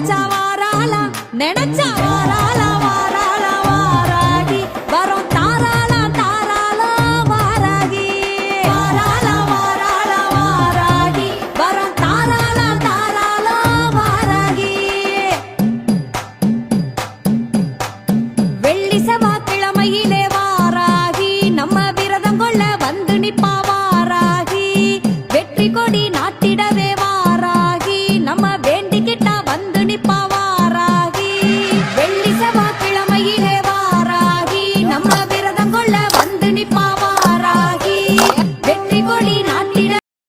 நினைச்சா வாராளா நினைச்சா வாராளா வாராளா வாராகி. வரோம் தாராளா தாராளா வாராகி. வாராளா வாராளா வாராகி. வரோம் தாராளா தாராளா வாராகி. வெள்ளி செவ்வாய்க்கிழமையிலே வாராகி. நம்ம விரதம் கொள்ள வந்து நிப்பா வாராகி. வெற்றி கொடி